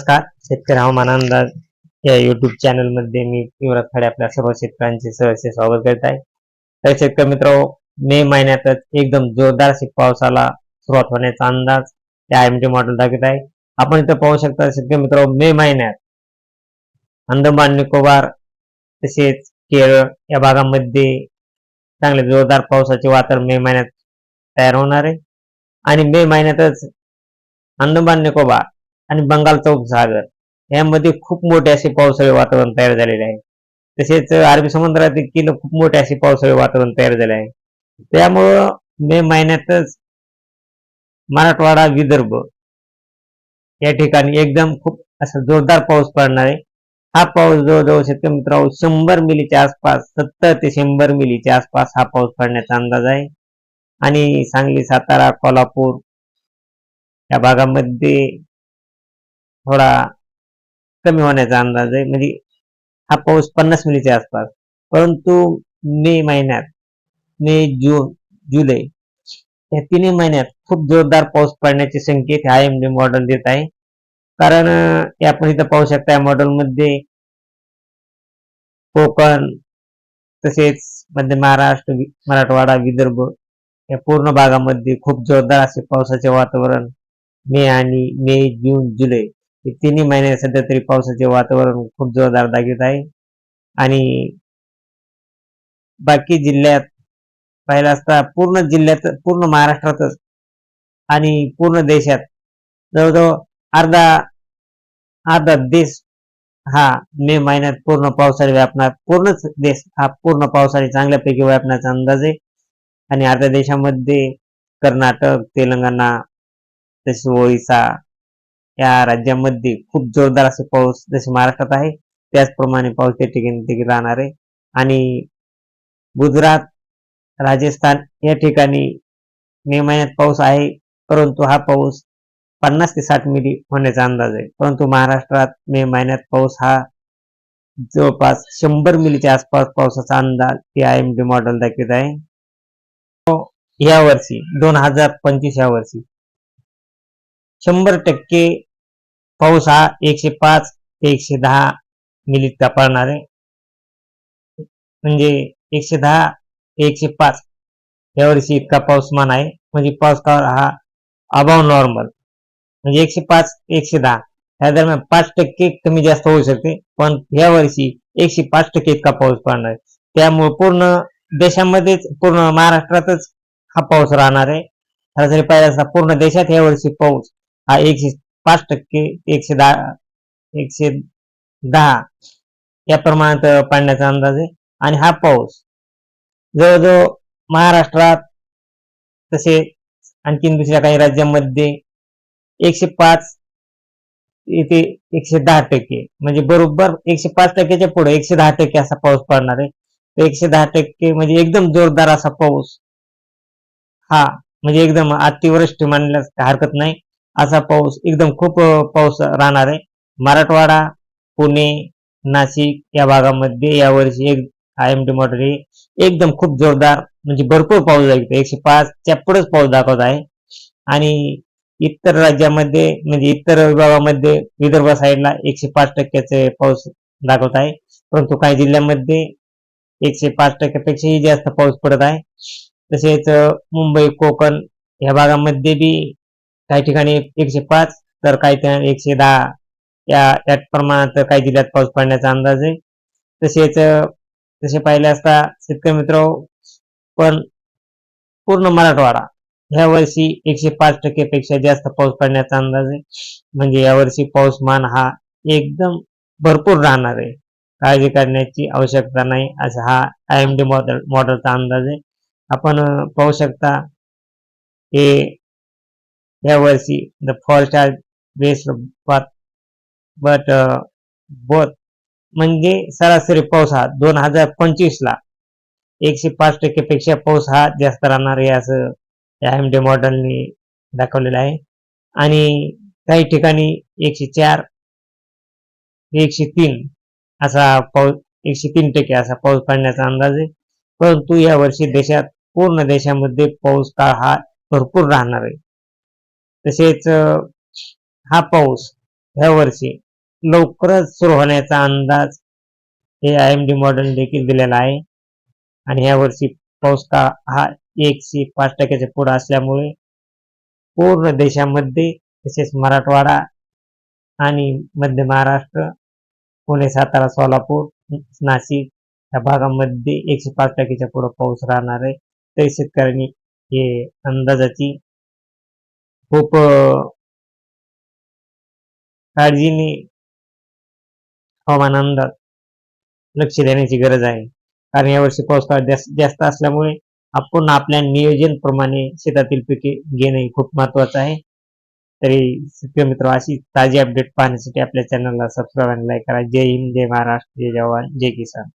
नमस्कार. शेतकरी हवामान अंदाज या युट्यूब चॅनलमध्ये मी युवराज खडे आपल्या सर्व शेतकऱ्यांचे सहर्ष स्वागत करत आहे. तर शेतकरी मित्र मे महिन्यातच एकदम जोरदार अशी पावसाला सुरुवात होण्याचा अंदाज या एम मॉडेल दाखवत आहे. आपण इथं पाहू शकता शेतकरी मित्र मे महिन्यात अंदमान निकोबार तसेच केरळ या भागामध्ये चांगले जोरदार पावसाचे वातावरण मे महिन्यात तयार होणार आहे. आणि मे महिन्यातच अंदमान निकोबार आणि बंगालचा उपसागर यामध्ये खूप मोठे असे पावसाळी वातावरण तयार झालेले आहे. तसेच अरबी समुद्रात देखील खूप मोठे असे पावसाळी वातावरण तयार झाले आहे. त्यामुळं मे महिन्यातच मराठवाडा विदर्भ या ठिकाणी एकदम खूप असा जोरदार पाऊस पडणार आहे. हा पाऊस जवळजवळ शेतकरी मित्रांनो शंभर मिलीच्या आसपास सत्तर ते शंभर मिलीच्या आसपास हा पाऊस पडण्याचा अंदाज आहे. आणि सांगली सातारा कोल्हापूर या भागामध्ये थोडा कमी होण्याचा अंदाज आहे. म्हणजे हा पाऊस पन्नास मिलीच्या आसपास. परंतु मे महिन्यात मे जून जुलै या तिन्ही महिन्यात खूप जोरदार पाऊस पडण्याचे संकेत आय एम डी मॉडेल देत आहे. कारण आपण इथं पाहू शकता या मॉडेलमध्ये कोकण तसेच मध्य महाराष्ट्र मराठवाडा विदर्भ या पूर्ण भागामध्ये खूप जोरदार असे पावसाचे वातावरण मे आणि मे जून जुलै तिन्ही महिने सध्या तरी पावसाचे वातावरण खूप जोरदार दाखवत आहे. आणि बाकी जिल्ह्यात पाहिलं असता पूर्ण जिल्ह्यात पूर्ण महाराष्ट्रातच आणि पूर्ण देशात जवळजवळ अर्धा अर्धा देश हा मे महिन्यात पूर्ण पावसाळी व्यापणार. पूर्णच देश हा पूर्ण पावसाळी चांगल्यापैकी व्यापण्याचा अंदाज आहे. आणि अर्ध्या देशामध्ये कर्नाटक तेलंगणा तसेच ओरिसा या राज्यामध्ये खूप जोरदार असे पाऊस जसे महाराष्ट्रात आहे त्याचप्रमाणे पाऊस त्या ठिकाणी देखील राहणार आहे. आणि गुजरात राजस्थान या ठिकाणी मे महिन्यात पाऊस आहे परंतु हा पाऊस पन्नास ते साठ मिली होण्याचा अंदाज आहे. परंतु महाराष्ट्रात मे महिन्यात पाऊस हा जवळपास शंभर मिलीच्या आसपास पावसाचा अंदाज टी आय एम डी मॉडेल दाखवत आहे. या वर्षी दोन हजार पंचवीस या वर्षी शंभर टक्के पाऊस हा एकशे पाच ते एकशे दहा मिलीचा पडणार आहे. म्हणजे एकशे दहा ते एकशे पाच यावर्षी इतका पाऊसमान आहे. म्हणजे पाऊस काळ हा अभाव नॉर्मल म्हणजे एकशे पाच एकशे दहा या दरम्यान पाच टक्के कमी जास्त होऊ शकते. पण या वर्षी एकशे पाच टक्के इतका पाऊस पडणार आहे. त्यामुळे पूर्ण देशामध्येच पूर्ण महाराष्ट्रातच हा पाऊस राहणार आहे. सरासरी पाहिजे असता पूर्ण देशात या वर्षी पाऊस हा एकशे पाच टक्के एकशे दहा एकशे दहा या प्रमाणात पाडण्याचा अंदाज आहे. आणि हा पाऊस जवळजवळ महाराष्ट्रात तसे आणखीन दुसऱ्या काही राज्यांमध्ये एकशे पाच येथे एकशे दहा टक्के म्हणजे बरोबर एकशे पाच टक्क्याच्या पुढे एकशे दहा टक्के असा पाऊस पडणार आहे. तर एकशे दहा टक्के म्हणजे एकदम जोरदार असा पाऊस हा म्हणजे एकदम अतिवृष्टी मानल्यास काही हरकत नाही. असा पाऊस एकदम खूप पाऊस राहणार आहे. मराठवाडा पुणे नाशिक या भागामध्ये यावर्षी एक आय एम डी मॉडेल हे एकदम खूप जोरदार म्हणजे भरपूर पाऊस दाखवतो एकशे पाचच्या पुढेच पाऊस दाखवत आहे. आणि इतर राज्यामध्ये म्हणजे इतर विभागामध्ये विदर्भ साईडला एकशे पाच टक्क्याचे पाऊस दाखवत आहे. परंतु काही जिल्ह्यांमध्ये एकशे पाच टक्क्यापेक्षाही जास्त पाऊस पडत आहे. तसेच मुंबई कोकण या भागामध्ये बी काही ठिकाणी एकशे पाच तर काही ठिकाणी एकशे दहा. या त्याच प्रमाणात काही जिल्ह्यात पाऊस पडण्याचा अंदाज आहे. तसेच तसे पाहिले असता शेतकरी मित्र पण पूर्ण मराठवाडा. ह्या वर्षी एकशे पाच टक्केपेक्षा जास्त पाऊस पडण्याचा अंदाज आहे. म्हणजे यावर्षी पाऊसमान हा एकदम भरपूर राहणार आहे. काळजी करण्याची आवश्यकता नाही असा हा आय एम डी मॉडेल मॉडेलचा अंदाज आहे. आपण पाहू शकता हे या वर्षी the fault are but but both म्हणजे सरासरी पाऊस हा दोन हजार पंचवीस ला एकशे पाच टक्केपेक्षा पाऊस हा जास्त राहणार आहे असं एम डी मॉडेलने दाखवलेलं आहे. आणि काही ठिकाणी एकशे चार एकशे तीन असा पाऊस एकशे तीन टक्के असा पाऊस पडण्याचा अंदाज आहे. परंतु या वर्षी देशात पूर्ण देशामध्ये पाऊस काळ हा भरपूर राहणार आहे. तसेच हा पाऊस ह्या वर्षी लवकरच सुरू होण्याचा अंदाज हे आय एम डी मॉडेल देखील दिलेला आहे. आणि ह्या वर्षी पाऊस का हा एकशे पाच टक्क्याच्या पुढं असल्यामुळे पूर्ण देशामध्ये तसेच मराठवाडा आणि मध्य महाराष्ट्र पुणे सातारा सोलापूर नाशिक या भागामध्ये एकशे पाच टक्क्याच्या पुढं पाऊस राहणार आहे. तरी शेतकऱ्यांनी हे अंदाजाची खूप काळजीने हवामान अंदाज लक्ष देण्याची गरज आहे. कारण यावर्षी पावसाळा जास्त जास्त असल्यामुळे आपण आपल्या नियोजन प्रमाणे शेतातील पिके घेणे खूप महत्वाचं आहे. तरी शेतकरी मित्र अशी ताजी अपडेट पाहण्यासाठी आपल्या चॅनलला सबस्क्राईब आणि लाईक करा. जय हिंद जय महाराष्ट्र जय जवान जय किसान.